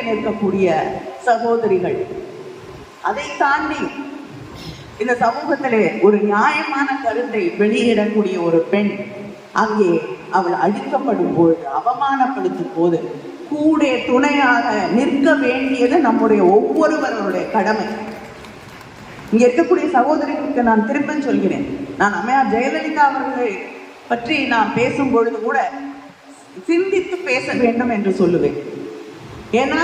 எதிர்ப்பிலே நிற்கக்கூடிய சகோதரிகள். அதை தாண்டி இந்த சமூகத்திலே ஒரு நியாயமான கருத்தை வெளியிடக்கூடிய ஒரு பெண் அங்கே அவள் அழிக்கப்படும் பொழுது அவமானப்படுத்தும் போது கூட துணையாக நிற்க வேண்டியது நம்முடைய ஒவ்வொருவருடைய கடமை. இங்க இருக்கக்கூடிய சகோதரிகளுக்கு நான் திரும்ப சொல்கிறேன். நான் அம்மையார் ஜெயலலிதா அவர்களை பற்றி நான் பேசும் பொழுது கூட சிந்தித்து பேச வேண்டும் என்று சொல்லுவேன். ஏன்னா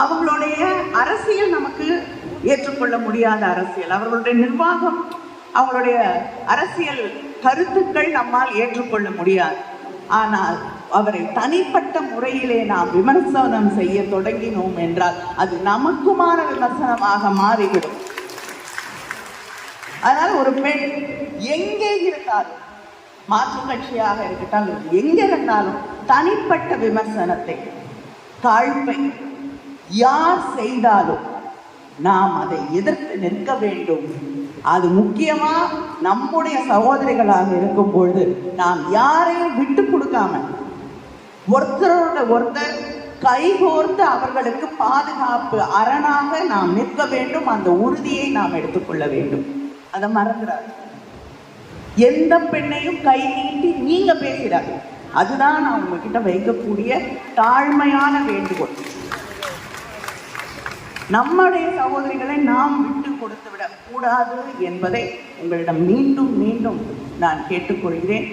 அவங்களுடைய அரசியல் நமக்கு ஏற்றுக்கொள்ள முடியாத அரசியல். அவர்களுடைய நிர்வாகம் அவங்களுடைய அரசியல் கருத்துக்கள் நம்மால் ஏற்றுக்கொள்ள முடியாது. ஆனால் அவரை தனிப்பட்ட முறையிலே நாம் விமர்சனம் செய்ய தொடங்கினோம் என்றால் அது நமக்குமான விமர்சனமாக மாறிவிடும். அதனால் ஒரு பெண் எங்கே இருந்தாலும் மாற்று கட்சியாக இருக்கட்டும் எங்கே இருந்தாலும் தனிப்பட்ட விமர்சனத்தை தாழ்மை. யார் செய்தாலும் நாம் அதை எதிர்த்து நிற்க வேண்டும். அது முக்கியமா நம்முடைய சகோதரிகளாக இருக்கும் பொழுது நாம் யாரையும் விட்டு கொடுக்காம ஒருத்தரோட ஒருத்தர் கைகோர்த்து அவர்களுக்கு பாதுகாப்பு அரணாக நாம் நிற்க வேண்டும். அந்த உறுதியை நாம் எடுத்துக்கொள்ள வேண்டும். அதை மறந்துடாது எந்த பெண்ணையும் கை நீட்டி நீங்க பேசிடாது அதுதான் நான் உங்ககிட்ட வைக்கக்கூடிய தாழ்மையான வேண்டுகோள். நம்முடைய சகோதரிகளை நாம் விட்டு கொடுத்து கூடாது என்பதை உங்களிடம் மீண்டும் மீண்டும் நான் கேட்டுக்கொள்கிறேன்.